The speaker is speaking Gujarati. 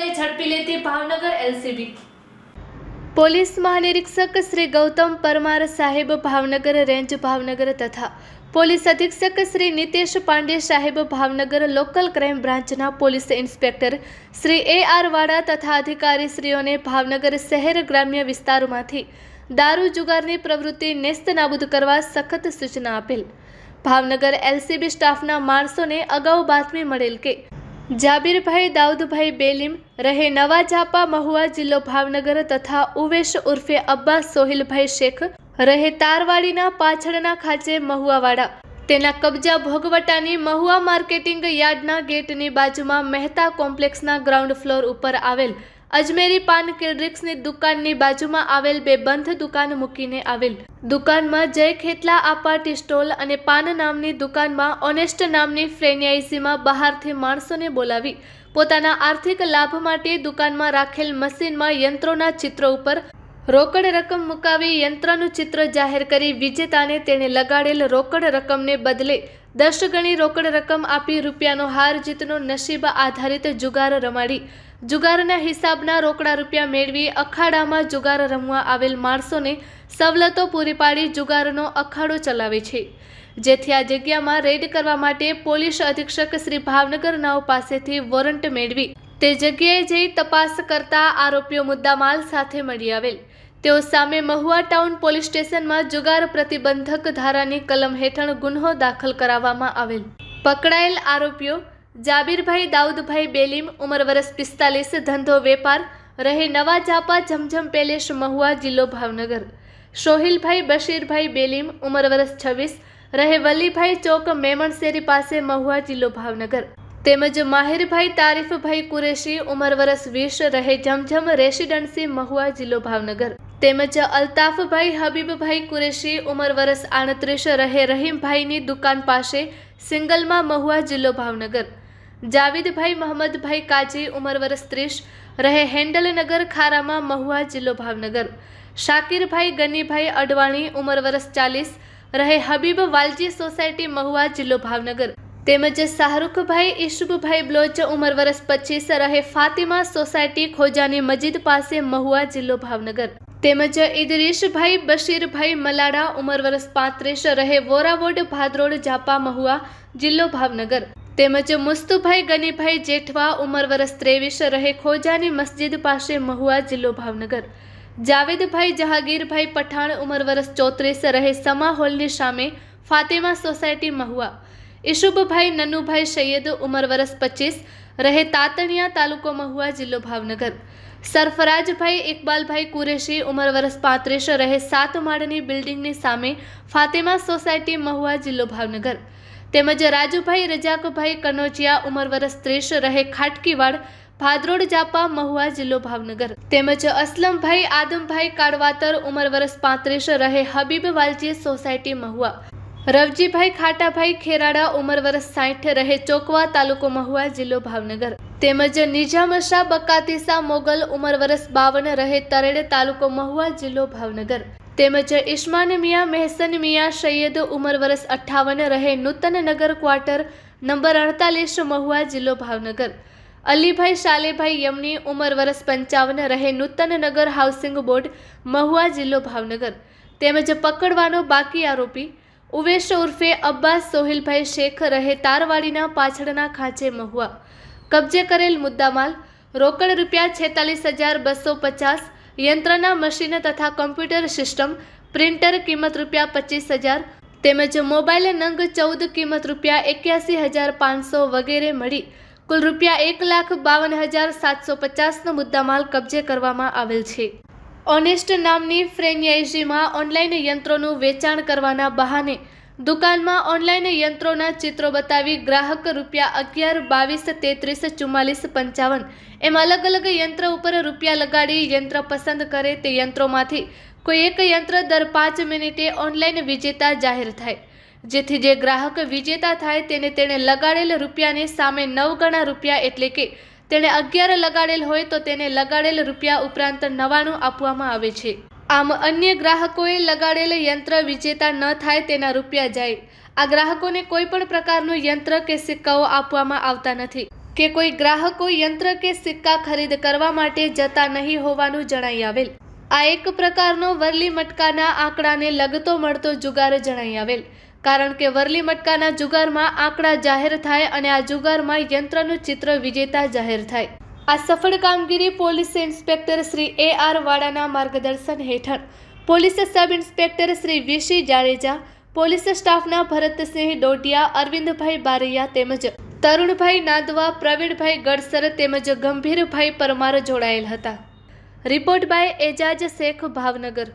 આરોપીઓને ઝડપી લેતી ભાવનગર એલસીબી. પોલીસ મહાનિરીક્ષક શ્રી ગૌતમ પરમાર સાહેબ ભાવનગર રેન્જ ભાવનગર તથા પોલીસ અધિક્ષક શ્રી નિતેશ પાંડે સાહેબ ભાવનગર લોકલ ક્રાઇમ બ્રાન્ચના police inspector Shri A R Vada તથા અધિકારીશ્રીઓને ભાવનગર શહેર ગ્રામ્ય વિસ્તારોમાંથી દારૂ જુગારની પ્રવૃત્તિ નેસ્ત નાબૂદ કરવા સખત સૂચના આપેલ. ભાવનગર એલસીબી સ્ટાફના માણસોને અગાઉ બાતમી મળેલ કે જાબીરભાઈ દાઉદભાઈ બેલીમ રહે નવા જાપા મહુવા જિલ્લો ભાવનગર તથા ઉવેશ ઉર્ફે અબ્બાસ સોહિલભાઈ શેખ રહે તારવાડીના પાછળના ખાંચે મહુવાવાડા. તેના કબજા ભોગવટાની મહુવા માર્કેટિંગ યાર્ડના ગેટની બાજુમાં મહેતા કોમ્પ્લેક્સના ગ્રાઉન્ડ ફ્લોર ઉપર આવેલ અજમેરી પાન કિલ્ડ્રિક્સની દુકાનની બાજુમાં આવેલ બે બંધ દુકાન મૂકીને આવેલ. દુકાનમાં જય ખેતલા આપાટી સ્ટોલ અને પાન નામની દુકાનમાં ઓનેસ્ટ નામની ફ્રેન્ચાઇઝીમાં બહારથી માણસોને બોલાવી પોતાના આર્થિક લાભ માટે દુકાનમાં રાખેલ મશીનમાં યંત્રોના ચિત્રો ઉપર રોકડ રકમ મુકાવી યંત્રનું ચિત્ર જાહેર કરી વિજેતાને તેણે લગાડેલ રોકડ રકમને બદલે દસ ગણી રોકડ રકમ આપી રૂપિયાનો હાર જીતનો નસીબ આધારિત જુગાર રમાડી. જુગારના હિસાબના રોકડા રૂપિયા મેળવી અખાડામાં જુગાર રમવા આવેલ માણસોને સવલતો પૂરી પાડી જુગારનો અખાડો ચલાવે છે. જેથી આ જગ્યામાં રેડ કરવા માટે પોલીસ અધિક્ષક શ્રી ભાવનગર નાવ પાસેથી વોરંટ મેળવી તે જગ્યાએ જઈ તપાસ કરતા આરોપીઓ મુદ્દામાલ સાથે મળી આવેલ. તેઓ સામે મહુવા ટાઉન પોલીસ સ્ટેશનમાં જુગાર પ્રતિબંધક ધારાની કલમ હેઠળ ગુન્હો દાખલ કરાવવામાં આવેલ. પકડાયેલ આરોપીઓ જાબીરભાઈ, દાઉદભાઈ, બેલીમ, ઉંમર વર્ષ પિસ્તાલીસ, ધંધો વેપાર, રહે નવા જાપા જમજમ પેલેસ, મહુવા, જિલ્લો ભાવનગર. સોહિલભાઈ, બશીરભાઈ, બેલીમ, ઉંમર વર્ષ છવ્વીસ, રહે વલ્લીભાઈ ચોક, મેમણ શેરી પાસે, મહુવા, જિલ્લો ભાવનગર. તેમજ માહિરભાઈ, તારીફભાઈ કુરેશી, ઉંમર વર્ષ વીસ, રહે જમજમ રેસિડન્સી, મહુવા, જિલ્લો ભાવનગર. તેમજ અલ્તાફભાઈ હબીબભાઈ કુરેશી ઉંમર વરસ આડત્રીસ રહે રહીમભાઈની દુકાન પાસે સિંગલમાં મહુવા જિલ્લો ભાવનગર. જાવીદભાઈ મહમદભાઈ કાજી ઉંમર વરસ ત્રીસ રહે હેન્ડલનગર ખારામાં મહુવા જિલ્લો ભાવનગર. શાકિરભાઈ ગનીભાઈ અડવાણી ઉંમર વરસ ચાલીસ રહે હબીબ વાલજી સોસાયટી મહુવા જિલ્લો ભાવનગર. તેમજ શાહરૂખભાઈ ઈશુબભાઈ બ્લોચ, ઉંમર વર્ષ પચીસ રહે ફાતિમા સોસાયટી ખોજાની મસ્જિદ પાસે મહુવા જિલ્લો ભાવનગર. તેમજ ઇદરીશભાઈ, બશીરભાઈ મલાડા, ઉંમર વર્ષ પાંત્રીસ રહે વોરાવોડ ભાદરોડ, જાપા મહુવા જિલ્લો ભાવનગર. તેમજ મુસ્તુભાઈ ગનીભાઈ જેઠવા, ઉંમર વર્ષ ત્રેવીસ રહે ખોજાની મસ્જિદ પાસે મહુવા જિલ્લો ભાવનગર. જાવેદભાઈ જહાગીરભાઈ પઠાણ, ઉંમર વર્ષ ચોત્રીસ રહે સમા હોલની સામે ફાતેમા સોસાયટી મહુવા. ઈશુબભાઈ નનુભાઈ, સૈયદ ઉંમર વરસ પચીસ રહે તાતણિયા તાલુકો મહુવા જિલ્લો ભાવનગર. સરફરાજભાઈ ઇકબાલભાઈ કુરેશી ઉંમર વરસ પાંત્રીસ રહે સાત માળની બિલ્ડિંગની સામે ફાતેમા સોસાયટી મહુવા જિલ્લો ભાવનગર. તેમજ રાજુભાઈ રજાકભાઈ કનોજિયા ઉંમર વરસ ત્રીસ રહે ખાટકીવાડ, ભાદરોડ જાપા મહુવા જિલ્લો ભાવનગર. તેમજ અસલમભાઈ, આદમભાઈ કાળવાતર ઉંમર વરસ પાંત્રીસ રહે હબીબ વાલજી સોસાયટી મહુવા. રવજીભાઈ ખાટાભાઈ ખેરાડા ઉંમર વર્ષ સાઠ રહે ચોકવા તાલુકો મહુવા જિલ્લો ભાવનગર. તેમજ નિજામ શાહ બકાતીસા મોગલ ઉંમર વર્ષ બાવન રહે તરેડ તાલુકો મહુવા જિલ્લો ભાવનગર. તેમજ ઇસ્માન મિયા, મહેસન મિયા, સૈયદ ઉંમર વર્ષ અઠ્ઠાવન રહે નૂતન નગર ક્વાર્ટર નંબર અડતાલીસ મહુવા જિલ્લો ભાવનગર. અલીભાઈ શાલેભાઈ યમની ઉંમર વર્ષ પંચાવન રહે નૂતન નગર હાઉસિંગ બોર્ડ મહુવા જિલ્લો ભાવનગર. તેમજ પકડવાનો બાકી આરોપી ઉવેશ ઉર્ફે અબ્બાસ સોહિલભાઈ શેખ રહે તારવાડીના પાછળના ખાંચે મહુવા. કબજે કરેલ મુદ્દામાલ, રોકડ રૂપિયા છેતાલીસ હજાર બસો પચાસ, યંત્રના મશીન તથા કમ્પ્યુટર સિસ્ટમ, પ્રિન્ટર કિંમત રૂપિયા પચીસ હજાર, તેમજ મોબાઈલ નંગ ચૌદ કિંમત રૂપિયા એક્યાસી હજાર પાંચસો વગેરે મળી. કુલ રૂપિયા એક લાખ બાવન હજાર સાતસો પચાસનો મુદ્દામાલ કબજે કરવામાં આવેલ છે. ઓનેસ્ટ નામની ફ્રેન્ચાઇઝીમાં ઓનલાઈન યંત્રોનું વેચાણ કરવાના બહાને દુકાનમાં ઓનલાઈન યંત્રોના ચિત્રો બતાવી ગ્રાહક રૂપિયા અગિયાર, બાવીસ, તેત્રીસ, ચુમ્માલીસ, પંચાવન એમ અલગ અલગ યંત્ર ઉપર રૂપિયા લગાડી યંત્ર પસંદ કરે તે યંત્રોમાંથી. કોઈ એક યંત્ર દર પાંચ મિનિટે ઓનલાઈન વિજેતા જાહેર થાય. જેથી જે ગ્રાહક વિજેતા થાય તેને તેણે લગાડેલ રૂપિયાની સામે નવ ગણા રૂપિયા એટલે કે તેણે અગિયાર લગાડેલ હોય તો તેને લગાડેલ રૂપિયા ઉપરાંત નવાણું આપવામાં આવે છે. આમ અન્ય ગ્રાહકોએ લગાડેલ યંત્ર વિજેતા ન થાય તેના રૂપિયા જાય. આ ગ્રાહકોને કોઈ પણ પ્રકારનું યંત્ર કે સિક્કાઓ આપવામાં આવતા નથી. કે કોઈ ગ્રાહકો યંત્ર કે સિક્કા ખરીદ કરવા માટે જતા નહીં હોવાનું જણાઈ આવેલ. આ એક પ્રકારનો વરલી મટકાના આંકડાને લગતો મળતો જુગાર જણાઈ આવેલ. કારણ કે વરલી મટકાના જુગારમાં આંકડા જાહેર થાય અને આ જુગારમાં યંત્રનું ચિત્ર વિજેતા જાહેર થાય. આ સફળ કામગીરી police inspector Shri A R વાડાના માર્ગદર્શન હેઠળ. Police sub inspector Shri VC Jadeja, police સ્ટાફના ભરતસિંહ ડોડિયા અરવિંદભાઈ બારૈયા તેમજ તરુણભાઈ નાદવા, પ્રવીણભાઈ ગડસર તેમજ ગંભીરભાઈ પરમાર જોડાયેલ હતા. Report by Ejaz Shaikh Bhavnagar.